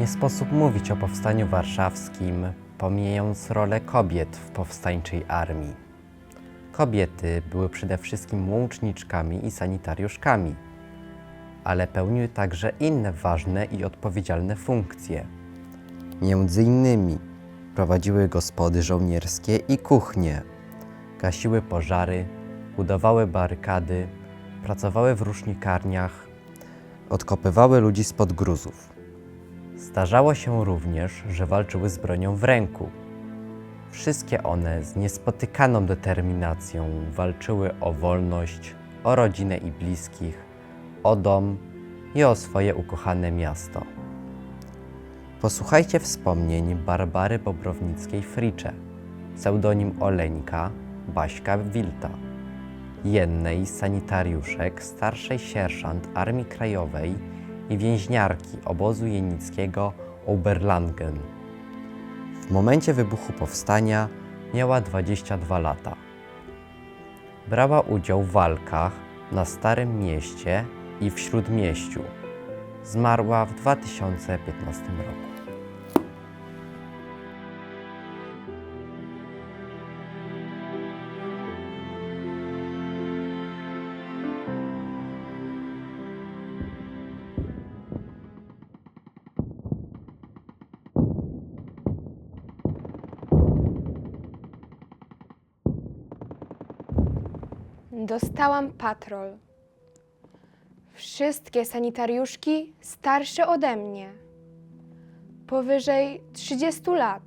Nie sposób mówić o powstaniu warszawskim, pomijając rolę kobiet w powstańczej armii. Kobiety były przede wszystkim łączniczkami i sanitariuszkami, ale pełniły także inne ważne i odpowiedzialne funkcje. Między innymi prowadziły gospody żołnierskie i kuchnie, gasiły pożary, budowały barykady, pracowały w rusznikarniach, odkopywały ludzi spod gruzów. Zdarzało się również, że walczyły z bronią w ręku. Wszystkie one z niespotykaną determinacją walczyły o wolność, o rodzinę i bliskich, o dom i o swoje ukochane miasto. Posłuchajcie wspomnień Barbary Bobrownickiej-Fricze, pseudonim Oleńka, Baśka Wilta, jednej z sanitariuszek, starszej sierżant Armii Krajowej i więźniarki obozu jenickiego Oberlangen. W momencie wybuchu powstania miała 22 lata. Brała udział w walkach na Starym Mieście i w Śródmieściu. Zmarła w 2015 roku. Dostałam patrol. Wszystkie sanitariuszki starsze ode mnie. Powyżej 30 lat.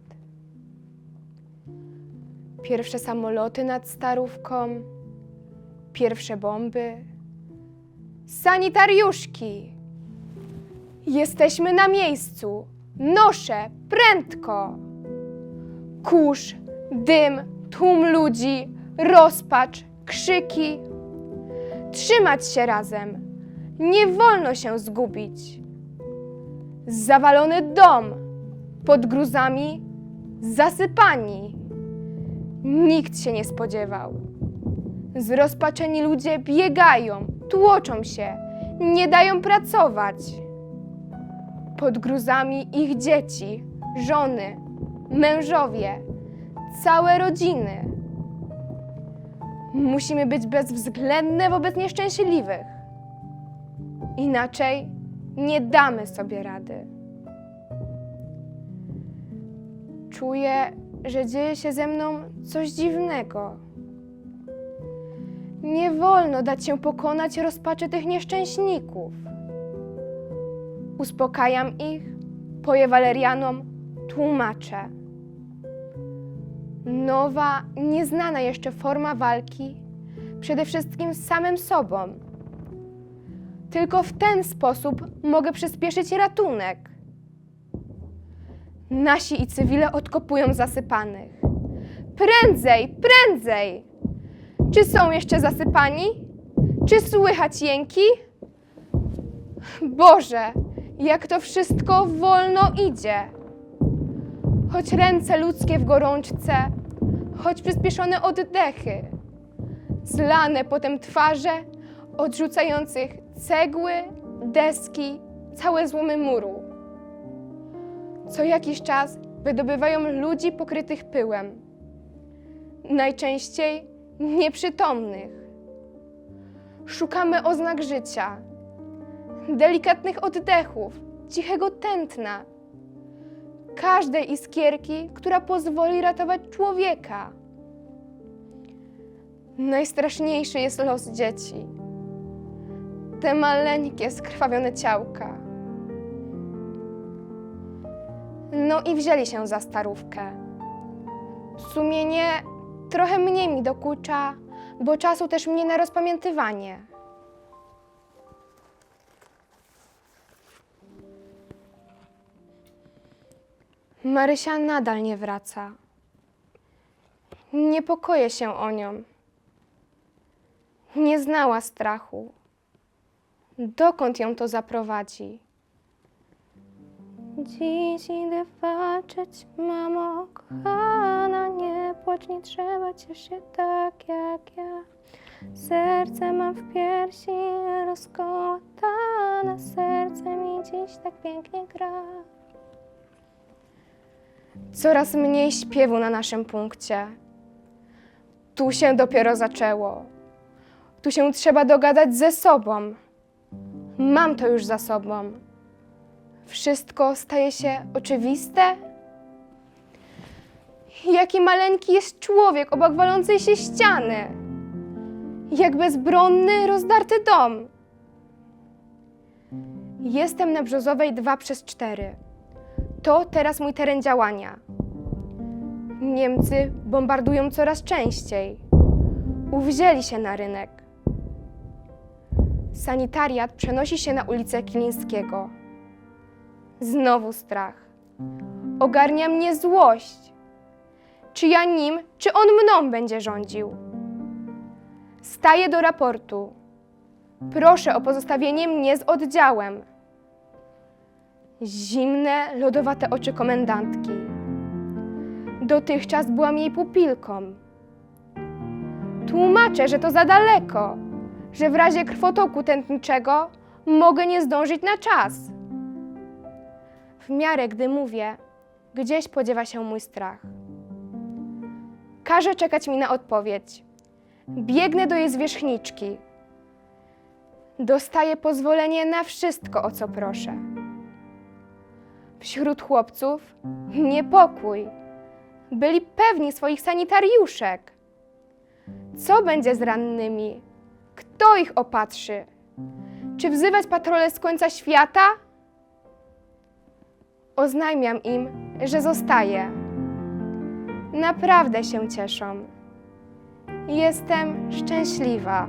Pierwsze samoloty nad starówką, pierwsze bomby. Sanitariuszki! Jesteśmy na miejscu. Noszę, prędko! Kurz, dym, tłum ludzi, rozpacz, krzyki. Trzymać się razem. Nie wolno się zgubić. Zawalony dom, pod gruzami zasypani. Nikt się nie spodziewał. Zrozpaczeni ludzie biegają, tłoczą się, nie dają pracować. Pod gruzami ich dzieci, żony, mężowie, całe rodziny. Musimy być bezwzględne wobec nieszczęśliwych. Inaczej nie damy sobie rady. Czuję, że dzieje się ze mną coś dziwnego. Nie wolno dać się pokonać rozpaczy tych nieszczęśników. Uspokajam ich, poję walerianom, tłumaczę. Nowa, nieznana jeszcze forma walki, przede wszystkim z samym sobą. Tylko w ten sposób mogę przyspieszyć ratunek. Nasi i cywile odkopują zasypanych. Prędzej, prędzej! Czy są jeszcze zasypani? Czy słychać jęki? Boże, jak to wszystko wolno idzie! Choć ręce ludzkie w gorączce, choć przyspieszone oddechy, zlane potem twarze odrzucających cegły, deski, całe złomy muru. Co jakiś czas wydobywają ludzi pokrytych pyłem, najczęściej nieprzytomnych. Szukamy oznak życia, delikatnych oddechów, cichego tętna, każdej iskierki, która pozwoli ratować człowieka. Najstraszniejszy jest los dzieci. Te maleńkie, skrwawione ciałka. No i wzięli się za starówkę. Sumienie trochę mniej mi dokucza, bo czasu też mniej na rozpamiętywanie. Marysia nadal nie wraca. Niepokoję się o nią. Nie znała strachu. Dokąd ją to zaprowadzi? Dziś idę walczyć, mamo kochana, nie płacz, nie trzeba, ciesz się tak jak ja. Serce mam w piersi rozkołatane, serce mi dziś tak pięknie gra. Coraz mniej śpiewu na naszym punkcie. Tu się dopiero zaczęło. Tu się trzeba dogadać ze sobą. Mam to już za sobą. Wszystko staje się oczywiste? Jaki maleńki jest człowiek obok walącej się ściany. Jak bezbronny, rozdarty dom. Jestem na Brzozowej 2 przez 4. To teraz mój teren działania. Niemcy bombardują coraz częściej. Uwzięli się na rynek. Sanitariat przenosi się na ulicę Kilińskiego. Znowu strach. Ogarnia mnie złość. Czy ja nim, czy on mną będzie rządził? Staję do raportu. Proszę o pozostawienie mnie z oddziałem. Zimne, lodowate oczy komendantki. Dotychczas byłam jej pupilką. Tłumaczę, że to za daleko, że w razie krwotoku tętniczego mogę nie zdążyć na czas. W miarę, gdy mówię, gdzieś podziewa się mój strach. Każe czekać mi na odpowiedź. Biegnę do jej zwierzchniczki. Dostaję pozwolenie na wszystko, o co proszę. Wśród chłopców niepokój. Byli pewni swoich sanitariuszek. Co będzie z rannymi? Kto ich opatrzy? Czy wzywać patrole z końca świata? Oznajmiam im, że zostaję. Naprawdę się cieszą. Jestem szczęśliwa.